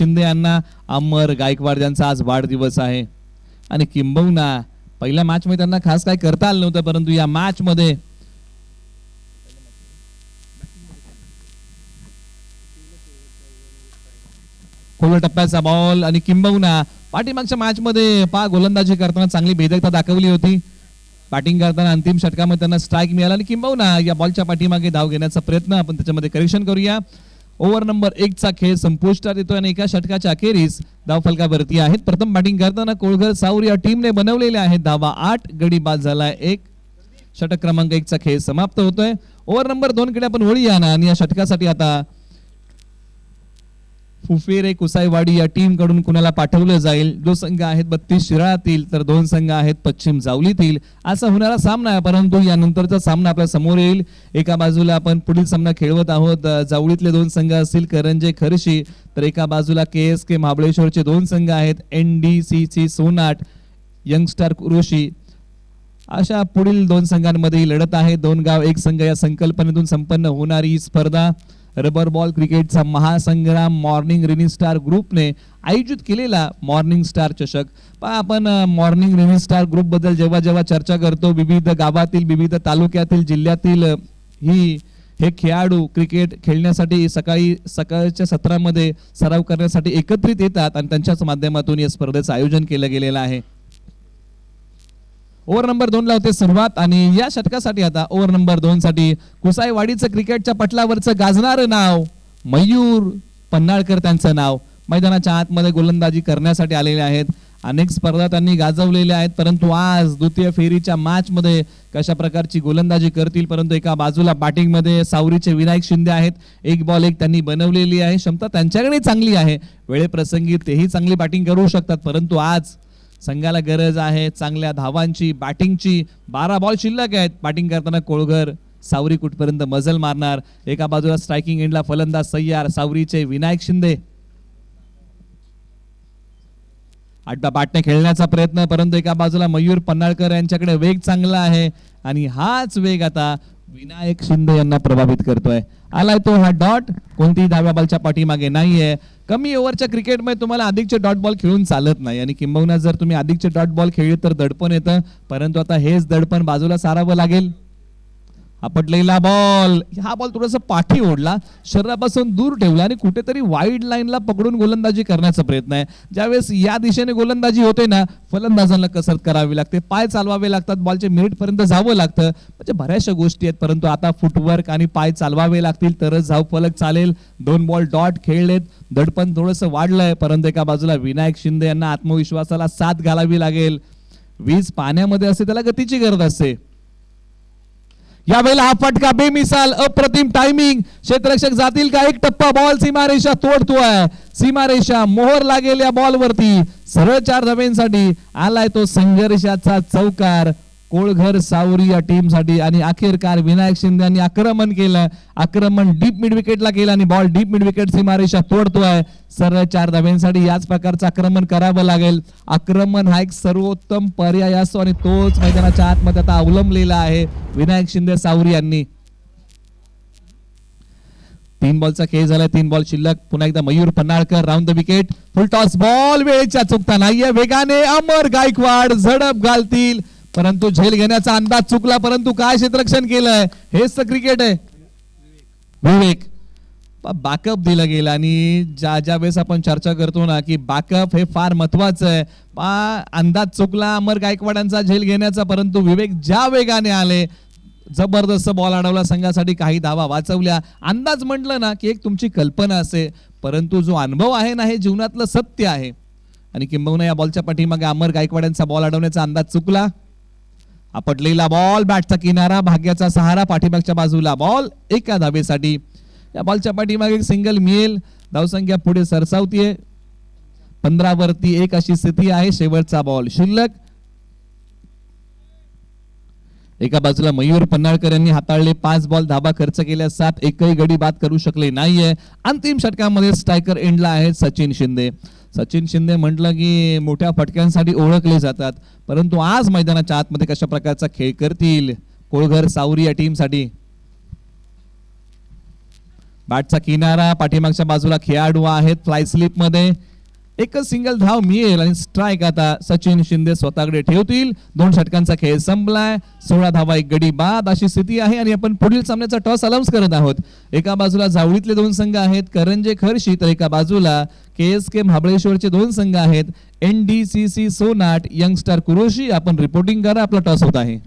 शिंदे यांना अमर गायकवाड यांचा आज वाढदिवस आहे. आणि किंबहुना पहिल्या मॅचमध्ये त्यांना खास काय करता आलं नव्हतं परंतु या मॅचमध्ये खोल टप्प्याचा बॉल आणि किंबहुना पाठीमागच्या मॅच मध्ये पा गोलंदाजी करताना चांगली भेदकता दाखवली होती. बॅटिंग करताना अंतिम षटकामध्ये त्यांना स्ट्राईक मिळाला आणि किंबहुना या बॉलच्या पाठीमागे धाव घेण्याचा प्रयत्न आपण त्याच्यामध्ये करेक्शन करूया. ओव्हर नंबर एक चा खेळ संपुष्टात येतोय आणि एका षटकाच्या अखेरीस धावफलकावरती आहेत. प्रथम बॅटिंग करताना कोळघर साऊर या टीमने बनवलेले आहेत. धावा आठ गडी बाद झालाय एक. षटक क्रमांक एकचा खेळ समाप्त होतोय. ओव्हर नंबर दोन कडे आपण होळी या ना आणि या षटकासाठी आता फुफेरे कुसाईवाडी या टीमकडून कुणाला पाठवलं जाईल? जो संघ आहेत बत्तीस शिराळातील तर दोन संघ आहेत पश्चिम जावलीतील. असा होणारा सामना आहे परंतु यानंतरचा सामना आपल्यासमोर येईल. एका बाजूला आपण पुढील सामना खेळवत आहोत. जावळीतले दोन संघ असतील करंजे खरशी. तर एका बाजूला के एस के महाबळेश्वरचे दोन संघ आहेत N D C C Sonat youngstar Kuroshi. अशा पुढील दोन संघांमध्ये लढत आहे. दोन गाव एक संघ या संकल्पनेतून संपन्न होणारी स्पर्धा. रबर बॉल क्रिकेटचा महासंग्राम मॉर्निंग रिनी स्टार ग्रुपने आयोजित केलेला मॉर्निंग स्टार चषक. पहा आपण मॉर्निंग रिनी स्टार ग्रुपबद्दल जेव्हा जेव्हा चर्चा करतो विविध गावातील विविध तालुक्यातील जिल्ह्यातील ही हे खेळाडू क्रिकेट खेळण्यासाठी सकाळी सकाळच्या सत्रामध्ये सराव करण्यासाठी एकत्रित येतात आणि त्यांच्याच माध्यमातून या स्पर्धेचं आयोजन केलं गेलेलं आहे. ओव्हर नंबर दोन ला होते सुरुवात आणि या षटकासाठी आता ओव्हर नंबर दोन साठी कुसाईवाडीचं क्रिकेटच्या पटलावरचं गाजणारं नाव मयूर पन्हाळकर त्यांचं नाव. मैदानाच्या आतमध्ये गोलंदाजी करण्यासाठी आलेले आहेत. अनेक स्पर्धा त्यांनी गाजवलेल्या आहेत परंतु आज द्वितीय फेरीच्या मॅचमध्ये कशा प्रकारची गोलंदाजी करतील परंतु एका बाजूला बॅटिंगमध्ये सावरीचे विनायक शिंदे आहेत. एक बॉल एक त्यांनी बनवलेली आहे. क्षमता त्यांच्याकडे चांगली आहे. वेळेप्रसंगी तेही चांगली बॅटिंग करू शकतात परंतु आज संघाला गरज आहे चांगल्या धावांची बॅटिंगची बारा बॉल शिल्लक आहेत. बॅटिंग करताना कोळघर सावरी कुठपर्यंत मजल मारणार? एका बाजूला स्ट्रायकिंग एंडला फलंदाज सय्यार सावरीचे विनायक शिंदे. अड्डा बाटने खेळण्याचा प्रयत्न परंतु एका बाजूला मयूर पन्हाळकर यांच्याकडे वेग चांगला आहे. आणि हाच वेग आता विनायक शिंदे यांना प्रभावित करतोय. आलाय तो हा डॉट. कोणतीही दहाव्या बॉलच्या पाठीमागे नाहीये. कमी ओव्हरच्या क्रिकेटमध्ये तुम्हाला अधिकचे डॉट बॉल खेळून चालत नाही. आणि किंबहुना जर तुम्ही अधिकचे डॉट बॉल खेळले तर दडपण येतं. परंतु आता हेच दडपण बाजूला सारावं लागेल. आपटलेला बॉल हा बॉल थोडासा पाठी ओढला. शरीरापासून दूर ठेवला आणि कुठेतरी वाईड लाईनला पकडून गोलंदाजी करण्याचा प्रयत्न आहे. ज्यावेळेस या दिशेने गोलंदाजी होते ना फलंदाजांना कसरत करावी लागते. पाय चालवावे लागतात बॉलचे मिनिटपर्यंत जावं लागतं. म्हणजे बऱ्याचशा गोष्टी आहेत परंतु आता फुटवर्क आणि पाय चालवावे लागतील तरच धाव फलक चालेल. दोन बॉल डॉट खेळलेत. दडपण थोडंसं वाढलंय परंतु एका बाजूला विनायक शिंदे यांना आत्मविश्वासाला साथ घालावी लागेल. वीज पाण्यामध्ये असते त्याला गतीची गरज असते. यावेळेला हा फटका बेमिसाल अप्रतिम टायमिंग क्षेत्ररक्षक जातील का? एक टप्पा बॉल सीमारेषा तोडतोय. सीमारेषा मोहर लागेल या बॉल वरती. सरळ चार धाब्यांसाठी आलाय तो संघर्षाचा चौकार. कोळघर सावरी या टीमसाठी आणि अखेरकार विनायक शिंदे यांनी आक्रमण केलं. आक्रमण डीप मिड विकेटला केलं आणि बॉल डीप मिड विकेट सीमारेषा तोडतोय. सरळ चार धाब्यांसाठी याच प्रकारचं आक्रमण करावं लागेल. आक्रमण हा एक सर्वोत्तम पर्याय असतो आणि तोच मैदानाच्या आतमध्ये आता अवलंबलेला आहे विनायक शिंदे सावरी यांनी. तीन बॉलचा खेळ झाला तीन बॉल शिल्लक. पुन्हा एकदा Mayur Panhalkar round the wicket full toss ball वेळेच्या चुकता नाहीये. वेगाने अमर गायकवाड झडप घालतील. परंतु झेल घेण्याचा अंदाज चुकला परंतु काय क्षेत्ररक्षण केलंय? हेच तर क्रिकेट आहे. विवेक बॅकअप दिलं गेलं आणि ज्या ज्या वेळेस आपण चर्चा करतो ना की बॅकअप हे फार महत्वाचं आहे. पा अंदाज चुकला अमर गायकवाडांचा झेल घेण्याचा परंतु विवेक ज्या वेगाने आले जबरदस्त बॉल अडवला संघासाठी काही धावा वाचवल्या. अंदाज म्हटलं ना की एक तुमची कल्पना असे परंतु जो अनुभव आहे ना हे जीवनातलं सत्य आहे. आणि किंबहुना या बॉलच्या पाठीमागे अमर गायकवाडांचा बॉल अडवण्याचा अंदाज चुकला. आपटलेला बॉल बॅटचा किनारा भाग्याचा सहारा पाठीमागच्या बाजूला बॉल एका धाबेसाठी या बॉलच्या पाठीमागे एक सिंगल मिळेल. धावसंख्या पुढे सरसावतीये. पंधरावरती एक अशी स्थिती आहे. शेवटचा बॉल शिल्लक एका बाजूला मयूर पन्हाळकर यांनी हाताळले पाच बॉल धाबा खर्च केल्या सात एकही गडी बाद करू शकले नाहीये. अंतिम षटकामध्ये स्ट्रायकर एंडला आहेत सचिन शिंदे. सचिन शिंदे म्हटलं की मोठ्या फटक्यांसाठी ओळखले जातात परंतु आज मैदानाच्या आतमध्ये कशा प्रकारचा खेळ करतील? कोळघर सावरी या टीमसाठी बॅटचा किनारा पाठीमागच्या बाजूला खेळाडू आहेत फ्लाय स्लिपमध्ये एकच सिंगल धाव मिळेल आणि स्ट्राईक आता सचिन शिंदे स्वतःकडे ठेवतील. दोन षटकांचा खेळ संपलाय. सोळा धावा एक गडी बाद अशी स्थिती आहे आणि आपण पुढील सामन्याचा टॉस अलाउन्स करत आहोत. एका बाजूला जावळीतले दोन संघ आहेत करंजे खर्शी तर एका बाजूला के एस के महाबळेश्वरचे दोन संघ आहेत. N D C C सोनाट youngstar कुरोशी. आपण रिपोर्टिंग करा आपला टॉस होत आहे.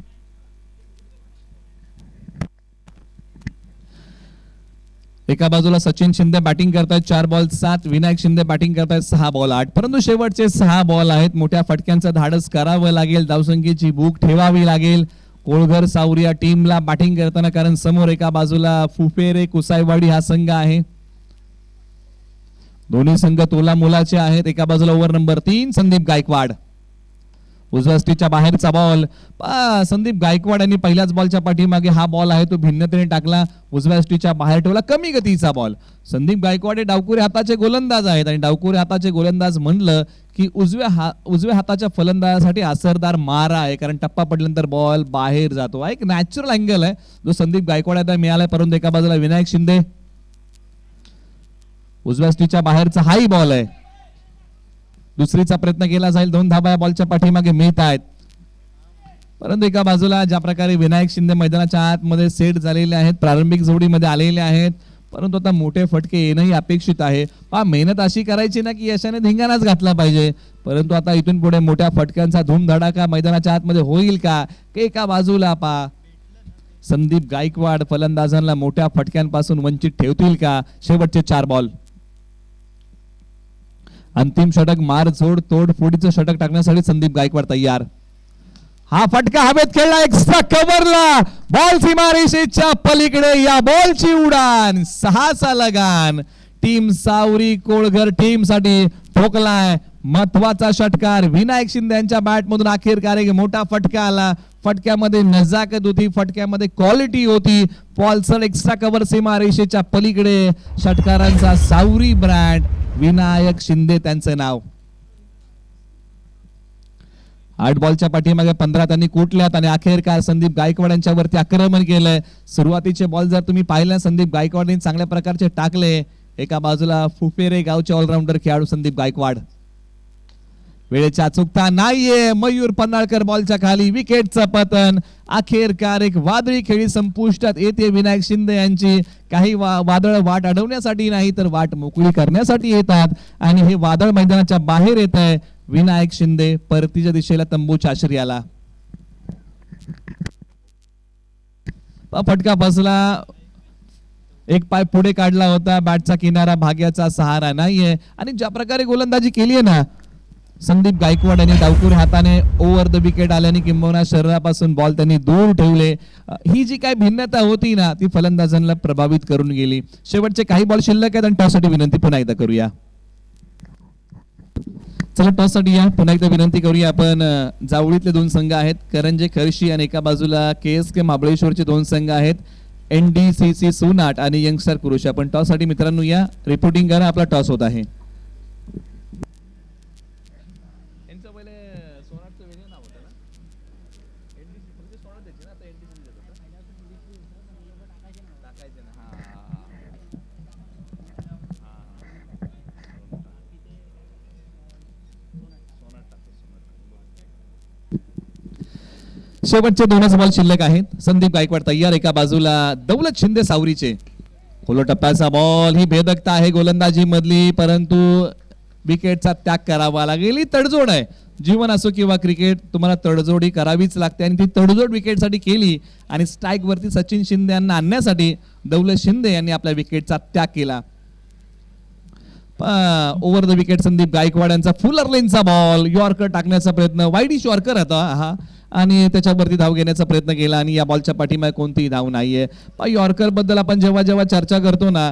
एका बाजूला सचिन शिंदे बॅटिंग करतायत चार बॉल सात विनायक शिंदे बॅटिंग करतायत सहा बॉल आठ. परंतु शेवटचे सहा बॉल आहेत. मोठ्या फटक्यांचं धाडस करावं लागेल. धावसंख्येची भूक ठेवावी लागेल. कोळघर सावरिया टीमला बॅटिंग करताना कारण समोर एका बाजूला फुफेरे कुसाईवाडी हा संघ आहे. दोन्ही संघ तोला मुलाचे आहेत. एका बाजूला ओव्हर नंबर तीन संदीप गायकवाड. उजव्या स्टीच्या बाहेरचा बॉल संदीप गायकवाड यांनी पहिल्याच बॉलच्या पाठीमागे हा बॉल आहे तो भिन्नतेने टाकला. उजव्या स्टीच्या बाहेर ठेवला कमी गतीचा बॉल संदीप गायकवाड हे डावकुरे हाताचे गोलंदाज आहेत आणि डावकुरे हाताचे गोलंदाज म्हणलं की उजव्या हा उजव्या हाताच्या फलंदाजासाठी असरदार मारा आहे कारण टप्पा पडल्यानंतर बॉल बाहेर जातो. हा एक नॅचरल अँगल आहे. जो संदीप गायकवाड आता मिळालाय परंतु एका बाजूला विनायक शिंदे. उजव्या स्टीच्या बाहेरचा हाही बॉल आहे. दुसरीचा प्रयत्न केला जाईल. दोन धाबा या बॉलच्या पाठीमागे मिळत आहेत. परंतु एका बाजूला ज्या प्रकारे विनायक शिंदे मैदानाच्या आतमध्ये सेट झालेले आहेत प्रारंभिक जोडीमध्ये आलेले आहेत परंतु आता मोठे फटके येणंही अपेक्षित आहे. पहा मेहनत अशी करायची ना की यशाने धिंगाणाच घातला पाहिजे. परंतु आता इथून पुढे मोठ्या फटक्यांचा धूमधडाका मैदानाच्या आतमध्ये होईल का? की एका बाजूला पा संदीप गायकवाड फलंदाजांना मोठ्या फटक्यांपासून वंचित ठेवतील का? शेवटचे चार बॉल अंतिम षटक मार जोड तोड फोडीचं षटक टाकण्यासाठी संदीप गायकवाड तयार. हा फटका हवेत खेळला एक्स्ट्रा कव्हरला बॉल सीमारेषेच्या पलीकडे या बॉलची उडान. सहाचा लगान. टीम सावरी कोळघर टीमसाठी ठोकलाय. महत्त्वाचा षटकार विनायक शिंदे यांच्या बॅट मधून अखेरकार एक मोठा फटका आला. फटक्यामध्ये नजाकत होती. फटक्यामध्ये क्वालिटी होती. पॉल्सर एक्स्ट्रा कव्हर सीमारेषेच्या पलीकडे. षटकारांचा सावरी ब्रँड विनायक शिंदे त्यांचं नाव. आठ बॉलच्या पाठीमागे पंधरा त्यांनी कुटल्यात आणि अखेरकार संदीप गायकवाड यांच्यावरती आक्रमण केलंय. सुरुवातीचे बॉल जर तुम्ही पाहिले संदीप गायकवाड यांनी चांगल्या प्रकारचे टाकले एका बाजूला फुफेरे गावचे ऑलराऊंडर खेळाडू संदीप गायकवाड. वेळेच्या अचूकता नाहीये. मयूर पन्हाळकर बॉलच्या खाली विकेटचं पतन अखेरकार एक वादळी खेळी संपुष्टात येते विनायक शिंदे यांची. काही वा वादळ वाट अडवण्यासाठी नाही तर वाट मोकळी करण्यासाठी येतात. आणि हे वादळ मैदानाच्या बाहेर येत आहे विनायक शिंदे परतीच्या दिशेला तंबूच्या आश्रयाला. फटका बसला. एक पाय पुढे काढला होता. बॅटचा किनारा भाग्याचा सहारा नाहीये. आणि ज्या प्रकारे गोलंदाजी केली आहे ना संदीप गायकवाड यांनी डावकूर हाताने ओव्हर द विकेट आल्याने किंबहुना शरीरापासून बॉल त्यांनी दूर ठेवले. ही जी काय भिन्नता होती ना ती फलंदाजांना प्रभावित करून गेली. शेवटचे काही बॉल शिल्लक आहेत आणि टॉससाठी विनंती पुन्हा एकदा करूया. चला टॉससाठी या. पुन्हा एकदा विनंती करूया. आपण जावळीतले दोन संघ आहेत. करंजे खर्शी आणि एका बाजूला के एस के महाबळेश्वरचे दोन संघ आहेत. एन डी सी सी सोनाट आणि यंगस्टर कुरुश आपण टॉससाठी मित्रांनो या. रिपोर्टिंग करा आपला टॉस होत आहे. शेवटचे दोनच बॉल शिल्लक आहेत. संदीप गायकवाड तयार एका बाजूला. दौलत शिंदे सावरीचे. खोलो टप्प्याचा बॉल ही भेदकता आहे गोलंदाजी मधली परंतु विकेटचा त्याग करावा लागेल. ही तडजोड आहे. जीवन असो किंवा क्रिकेट तुम्हाला तडजोड ही करावीच लागते. आणि ती तडजोड विकेटसाठी केली आणि स्ट्राईक वरती सचिन शिंदे यांना आणण्यासाठी दौलत शिंदे यांनी आपल्या विकेटचा त्याग केला. Over the wicket Sandeep Gaikwad यांचा फुलर लेनचा बॉल यॉर्कर टाकण्याचा प्रयत्न. वाईडिश यॉर्कर होता हा आणि त्याच्यावरती धाव घेण्याचा प्रयत्न केला आणि या बॉलच्या पाठीमागे कोणतीही धाव नाहीये. यॉर्करबद्दल आपण जेव्हा जेव्हा चर्चा करतो ना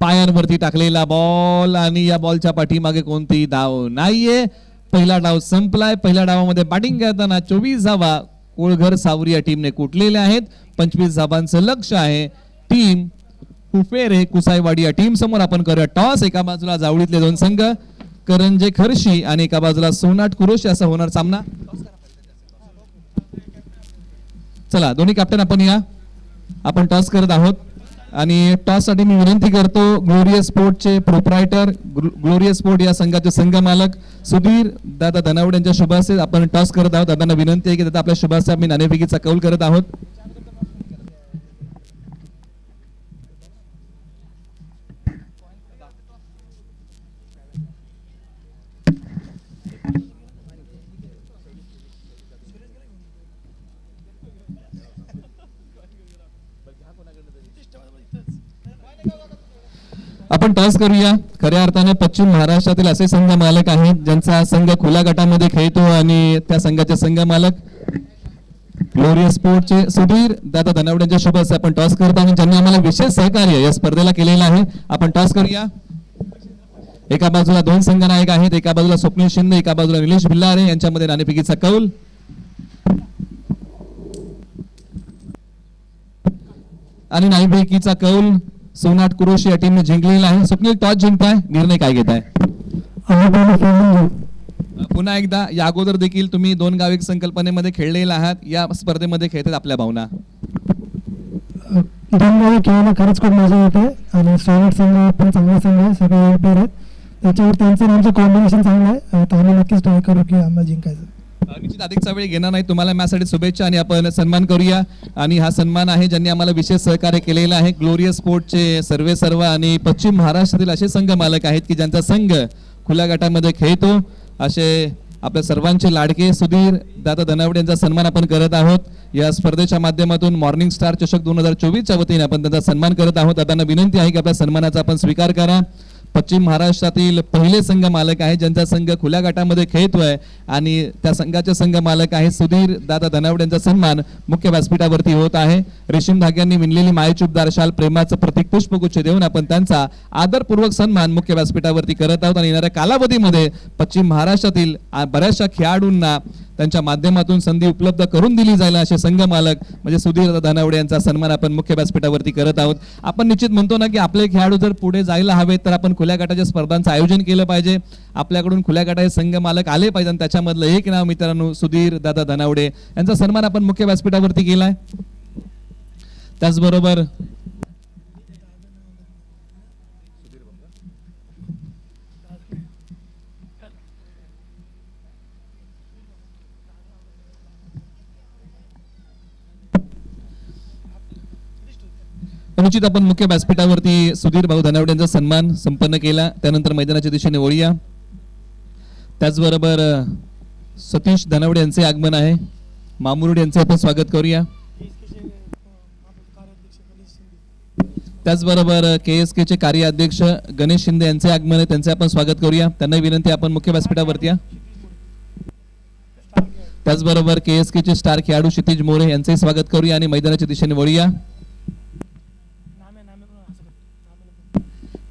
पायांवरती टाकलेला बॉल आणि या बॉलच्या पाठीमागे कोणतीही धाव नाहीये. पहिला डाव संपलाय. पहिल्या डावामध्ये बॅटिंग करताना चोवीस धावा कोळघर सावरी या टीमने कुटलेल्या आहेत. पंचवीस धावांचं लक्ष आहे. टीम कुफेरे कुसाईवाडी या टीम समोर. आपण करूया टॉस एका बाजूला जावळीतले दोन संघ. करंजे खर्शी आणि एका बाजूला सोनाट कुरोशी असा होणार सामना. चला दोन्ही कॅप्टन आपण या. आपण टॉस करत आहोत. आणि टॉससाठी मी विनंती करतो ग्लोरियस स्पोर्टचे प्रोप्रायटर ग्लोरियस स्पोर्ट या संघाचे संघ मालक सुधीर दादा धनावड यांच्या शुभास्ते आपण टॉस करत आहोत. दादांना विनंती आहे की दादा आपल्या शुभास्ते आम्ही नाणेफेकीचा कौल करत आहोत. आपण टॉस करूया. खऱ्या अर्थाने पश्चिम महाराष्ट्रातील असे संघ मालक आहेत ज्यांचा संघ खुल्या गटामध्ये खेळतो आणि त्या संघाचे संघ मालक ग्लोरियस स्पोर्टचे सुधीर दादा धनावड्यांच्या शुभ आपण टॉस करतो आणि ज्यांनी आम्हाला विशेष सहकार्य या स्पर्धेला केलेलं आहे. आपण टॉस करूया. एका बाजूला दोन संघ नायक आहेत एका बाजूला स्वप्नील शिंदे एका बाजूला निलेश भिल्लारे यांच्यामध्ये नाणेफेकीचा कौल. आणि नाणेफेकीचा कौल. सोनाट कुरोशी या टीमने जिंकलेला आहे. स्वप्नील टॉस जिंकताय? निर्णय काय घेताय? पुन्हा एकदा या अगोदर देखील तुम्ही दोन गाव संकल्पनेमध्ये खेळलेला आहात. या स्पर्धेमध्ये खेळतात आपल्या भावना. दोन गावी खेळायला खरंच खूप मजा येते. आणि सोनेट संघ पण चांगला संघ आहे. सगळे आहेत. त्याच्यावर त्यांचं आमचं कॉम्बिनेशन चांगलं आहे. तर आम्ही नक्कीच ट्राय करू की आम्हाला जिंकायचं. निश्चित अधिकचा वेळ घेणार नाही. तुम्हाला माझ्यासाठी शुभेच्छा आणि आपण सन्मान करूया. आणि हा सन्मान आहे ज्यांनी आम्हाला विशेष सहकार्य केलेलं आहे. ग्लोरियस स्पोर्टचे सर्वे सर्व आणि पश्चिम महाराष्ट्रातील असे संघ मालक आहेत की ज्यांचा संघ खुल्या गटामध्ये खेळतो. असे आपल्या सर्वांचे लाडके सुधीर दादा धनावडे यांचा सन्मान आपण करत आहोत. या स्पर्धेच्या माध्यमातून मॉर्निंग स्टार चषक दोन हजार चोवीसच्या वतीने आपण त्यांचा सन्मान करत आहोत. दादांना विनंती आहे की आपल्या सन्मानाचा आपण स्वीकार करा. पश्चिम महाराष्ट्रातील पहिले संघ मालक आहे ज्यांचा संघ खुल्या गटामध्ये खेळतोय आणि त्या संघाचे संघ मालक आहे सुधीर दादा धनावड यांचा सन्मान मुख्य व्यासपीठावरती होत आहे. रेशीम धाग्यांनी विणलेली मायचूपदार शाल प्रेमाचं प्रतीक पुष्पगुच्छ देऊन आपण त्यांचा आदरपूर्वक सन्मान मुख्य व्यासपीठावरती करत आहोत आणि येणाऱ्या कालावधीमध्ये पश्चिम महाराष्ट्रातील बऱ्याचशा खेळाडूंना त्यांच्या माध्यमातून संधी उपलब्ध करून दिली जाईल असे संघ मालक म्हणजे सुधीर धनावडे यांचा सन्मान आपण मुख्य व्यासपीठावरती करत आहोत. आपण निश्चित म्हणतो ना की आपले खेळाडू जर पुढे जायला हवेत तर आपण खुल्या गटाच्या स्पर्धांचं आयोजन केलं पाहिजे. आपल्याकडून खुल्या गटाचे संघ मालक आले पाहिजे आणि त्याच्यामधलं एक नाव मित्रांनो सुधीर दादा धनावडे. यांचा सन्मान आपण मुख्य व्यासपीठावरती केलाय. त्याचबरोबर अनुचित आपण मुख्य व्यासपीठावरती सुधीर भाऊ धनावडे यांचा सन्मान संपन्न केला. त्यानंतर मैदानाच्या दिशेने ओळीया त्याचबरोबर सतीश धनावडे यांचे आगमन आहे. मामुरुड यांचे आपण स्वागत करूया. त्याचबरोबर के एस के चे कार्याध्यक्ष गणेश शिंदे यांचे आगमन आहे. त्यांचे आपण स्वागत करूया. त्यांना विनंती आपण मुख्य व्यासपीठावरती या. त्याचबरोबर के एस के चे स्टार खेळाडू क्षितिज मोरे यांचे स्वागत करूया आणि मैदानाच्या दिशेने वळूया.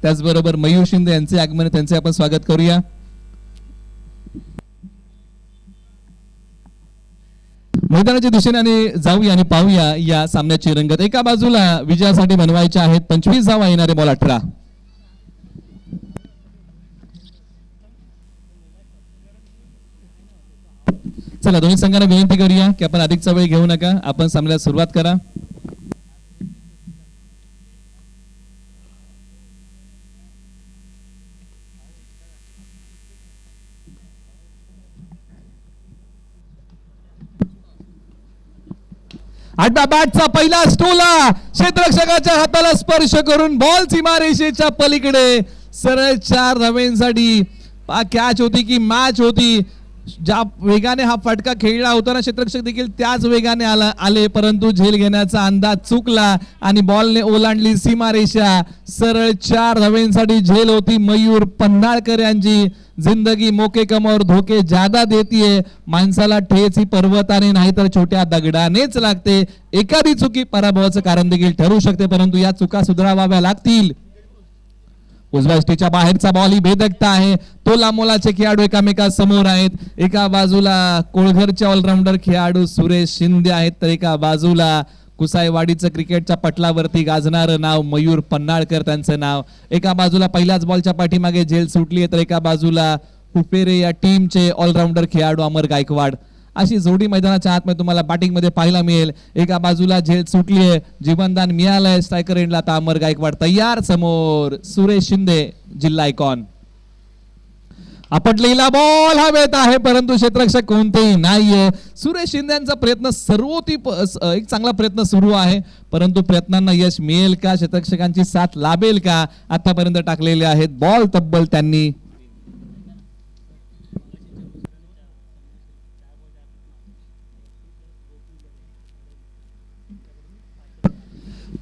त्याचबरोबर मयूर शिंदे यांचे आगमन त्यांचे आपण स्वागत करूया. मैदानाच्या दिशेने आणि जाऊया आणि पाहूया या सामन्याची रंगत. एका बाजूला विजयासाठी बनवायच्या आहेत पंचवीस जावा येणारे बॉल अठरा. चला दोन्ही संघांना विनंती करूया की आपण अधिकचा वेळ घेऊ नका. आपण सामन्याला सुरुवात करा. आता बॅटचा पहिला स्टोला क्षेत्रक्षकाच्या हाताला स्पर्श करून बॉल सीमारेषेच्या पलीकडे सरळ चार धावेंसाठी. कॅच होती की मॅच होती. ज्या वेगाने हा फटका खेळला होता ना क्षेत्रक्षक देखील त्याच वेगाने आला आले परंतु झेल घेण्याचा अंदाज चुकला आणि बॉलने ओलांडली सीमारेषा सरळ चार धावेंसाठी झेल होती मयूर पन्हाळकर यांची. जिंदगी मोके कमर धोके ज्यादा देतीये. माणसाला ठेच ही पर्वताने नाही तर छोट्या दगडानेच लागते. एखादी चुकी पराभवाचं कारण देखील ठरू शकते परंतु या चुका सुधाराव्या लागतील. उजव्या स्टेच्या बाहेरचा बॉल ही भेदकता आहे. तो लांबोलाचे खेळाडू एकामेका समोर आहेत. एका बाजूला कोळघरचे ऑलराऊंडर खेळाडू सुरेश शिंदे आहेत. तर एका बाजूला कुसाईवाडीचं क्रिकेटच्या पटलावरती गाजणारं नाव मयूर पन्नाळकर त्यांचं नाव. एका बाजूला पहिल्याच बॉलच्या पाठीमागे झेल सुटली आहे तर एका बाजूला हुपेरे या टीमचे ऑलराऊंडर खेळाडू अमर गायकवाड. अशी जोडी मैदानाच्या आतमध्ये तुम्हाला बॅटिंगमध्ये पाहायला मिळेल. एका बाजूला झेल सुटलीये जीवनदान मिळालंय स्ट्रायकर एंडला आता अमर गायकवाड तयार समोर. सुरेश शिंदे जिल्हा आयकॉन आपटलेला बॉल हा वेत आहे परंतु क्षेत्ररक्षक कोणतेही नाहीये. सुरेश शिंदेचा प्रयत्न सर्वोती एक चांगला प्रयत्न सुरू आहे. परंतु प्रयत्नांना यश मिळेल का? क्षेत्ररक्षकांची साथ लाभेल का? आतापर्यंत टाकलेले आहेत. बॉल तब्बल त्यांनी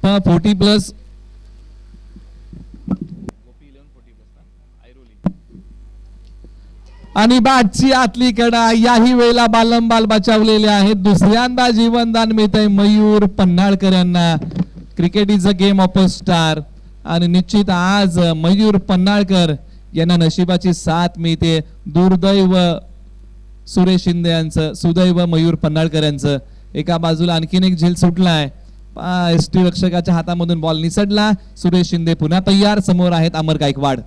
फोर्टी प्लस आणि बॅटची आतली कडा याही वेळेला बालंबाल बचावलेले आहेत. दुसऱ्यांदा जीवनदान मिळत आहे मयूर पन्हाळकर यांना. Cricket is a game of a star आणि निश्चित आज मयूर पन्हाळकर यांना नशिबाची साथ मिळते. दुर्दैव सुरेश शिंदे यांचं सुदैव मयूर पन्हाळकर यांचं. एका बाजूला आणखीन एक झेल सुटलाय. एस टी रक्षकाच्या हातामधून बॉल निसटला. सुरेश शिंदे पुन्हा तयार. समोर आहेत Amar Gaikwad.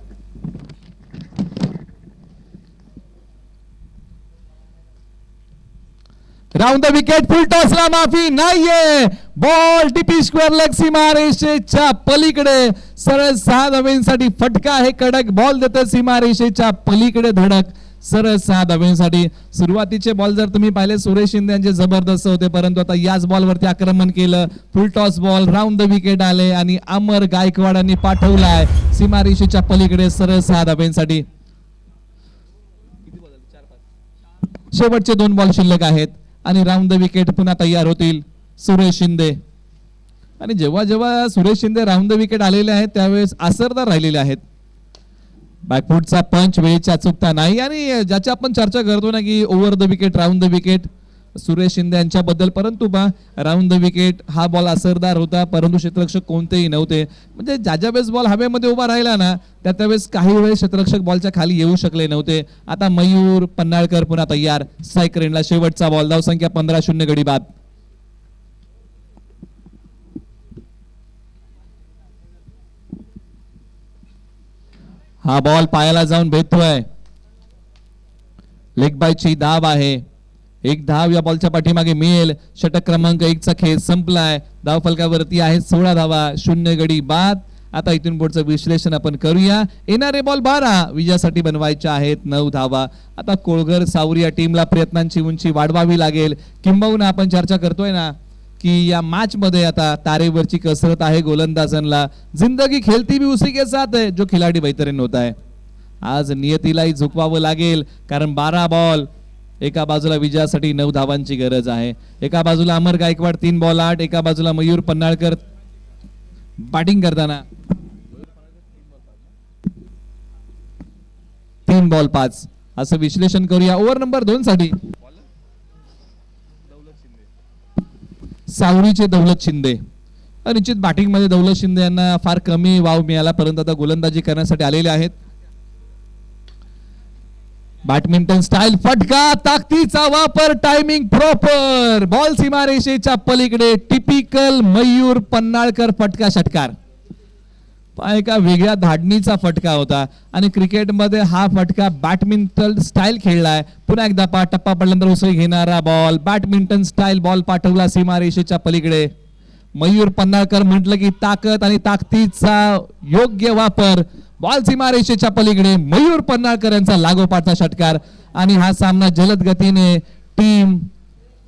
Round the wicket full टॉसला माफी नाहीये. बॉल टिपी स्क्वेअर लेग सीमा रेषेच्या पलीकडे. सरळ सहा धावेंसाठी फटका आहे. कडक बॉल देतं सीमा रेषेच्या पलीकडे धडक. सरळ सहा धाव्यांसाठी. सुरुवातीचे बॉल जर तुम्ही पाहिले सुरेश शिंदे यांचे जबरदस्त होते परंतु आता याच बॉलवरती आक्रमण केलं. Full toss ball round the wicket आले आणि अमर गायकवाडांनी पाठवलाय. सीमा रेषेच्या पलीकडे सरळ सहा धाव्यांसाठी. शेवटचे दोन बॉल शिल्लक आहेत आणि राऊंड द विकेट पुन्हा तयार होतील सुरेश शिंदे. आणि जेव्हा जेव्हा Suresh Shinde round the wicket आलेले आहेत त्यावेळेस असरदार राहिलेले आहेत. बॅकफुटचा पंच वेळेची अचूकता नाही. आणि ज्याची आपण चर्चा करतो ना की over the wicket round the wicket Suresh Shinde यांच्याबद्दल परंतु पहा राऊंड द विकेट हा बॉल असरदार होता. परंतु क्षेत्ररक्षक कोणतेही नव्हते. म्हणजे ज्या ज्या वेळेस बॉल हवेमध्ये उभा राहिला ना त्या त्यावेळेस काही वेळेस क्षेत्ररक्षक बॉलच्या खाली येऊ शकले नव्हते. आता मयूर पन्नाळकर पुन्हा तयार. स्ट्राईक शेवटचा बॉल धाव संख्या पंधरा शून्य गडी बाद. हा बॉल पायाला जाऊन भेटतोय. लेग बायची धाव आहे. एक धाव या बॉलच्या पाठीमागे मिळेल. षटक क्रमांक एक चा खेळ संपलाय. धाव फलकावरती आहे सोळा धावा शून्य गडी बाद. आता इथून पुढचं विश्लेषण आपण करूया. येणारे बॉल बारा विजयासाठी बनवायचे आहेत. नऊ धावा. आता कोळघर सावरी या टीमला प्रयत्नांची उंची वाढवावी लागेल. किंबहुना आपण चर्चा करतोय ना की या मॅच मध्ये आता तारेवरची कसरत आहे गोलंदाजांना जिंदगी खेलती भी उसी के साथ है जो खिलाडी बेहतरीन होता है आज नियतीलाही झुकवावं लागेल कारण बारा बॉल एका बाजूला विजयासाठी नऊ धावांची गरज आहे. एका बाजूला अमर गायकवाड तीन बॉल आठ एका बाजूला मयूर पन्नाळकर बॅटिंग करताना. तीन बॉल पाच. असं विश्लेषण करूया. ओव्हर नंबर दोन साठी सावरीचे दौलत शिंदे. निश्चित बॅटिंगमध्ये दौलत शिंदे यांना फार कमी वाव मिळाला परंतु आता गोलंदाजी करण्यासाठी आलेले आहेत. बॅडमिंटन स्टाईल फटका ताकदीचा वापर टायमिंग प्रॉपर बॉल सीमारेषेच्या पलीकडे टिपिकल मयूर पन्नाळकर फटका षटकार. एका वेगळ्या धाडणीचा फटका होता. आणि क्रिकेटमध्ये हा फटका बॅडमिंटन स्टाईल खेळलाय पुन्हा एकदा पा टप्पा पडल्यानंतर उसळी घेणारा बॉल बॅडमिंटन स्टाईल बॉल पाठवला सीमारेषेच्या पलीकडे. मयूर पन्नाळकर म्हटलं की ताकद आणि ताकदीचा योग्य वापर. बॉल सीमारेषेच्या पलीकडे मयूर पन्नाळकर यांचा लागोपाठचा षटकार. आणि हा सामना जलद गतीने टीम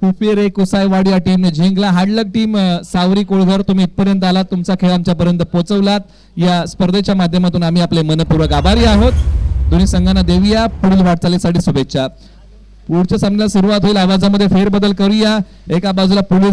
कुपेरे कुसायवाड या टीमने जिंकला. हाडलक टीम सावरी कोळघर तुम्ही इथपर्यंत आलात. तुमचा खेळ आमच्यापर्यंत पोहोचवलात. या स्पर्धेच्या माध्यमातून आम्ही आपले मनपूर्वक आभारी आहोत. दोन्ही संघांना देऊया. पुढील वाटचालीसाठी शुभेच्छा. पुढच्या सामन्याला सुरुवात होईल. आवाजामध्ये फेरबदल करूया. एका बाजूला पुढील